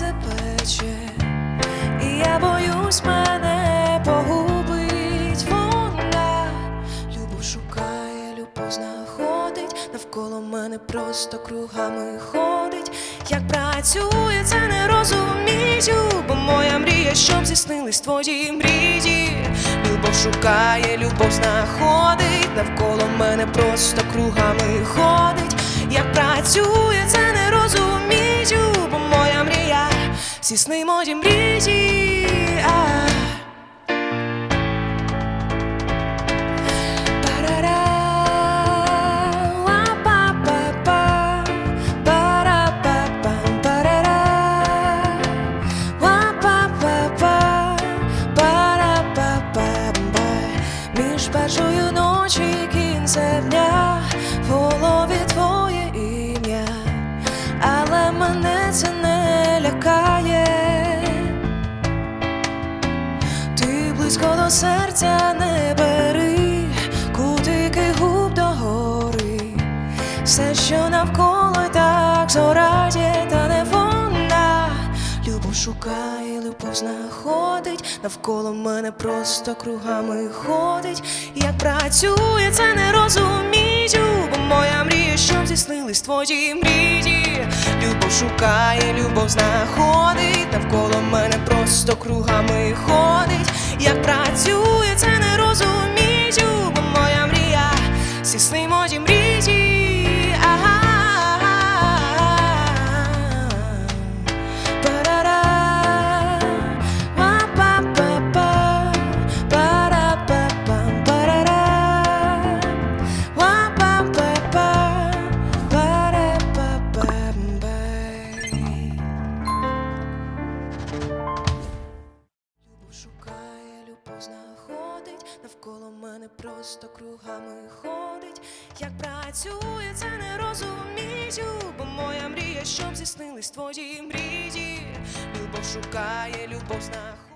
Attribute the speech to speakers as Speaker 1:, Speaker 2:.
Speaker 1: серце я боюсь мене погубить. Любов шукає, любов знаходить, навколо мене просто кругами ходить. Як працює, це не розумію, бо моя мрія, щоб зіснились твої мрії. Любов шукає, любов знаходить, навколо мене просто кругами ходить. Як працює, це не всі сни мої мрії. Близько до серця не бери, кутики губ до гори, все, що навколо так зорає, та не вона. Любов шукає, любов знаходить, навколо мене просто кругами ходить. Як працює, це не розумію, бо моя мрія, щоб здійснились твої мрії. Любов шукає, любов знаходить, навколо мене просто кругами ходить. Сни навколо мене просто кругами ходить. Як працює, це не розумію, бо моя мрія, щоб зіснились твої мрії. Любов шукає, любов знаходить.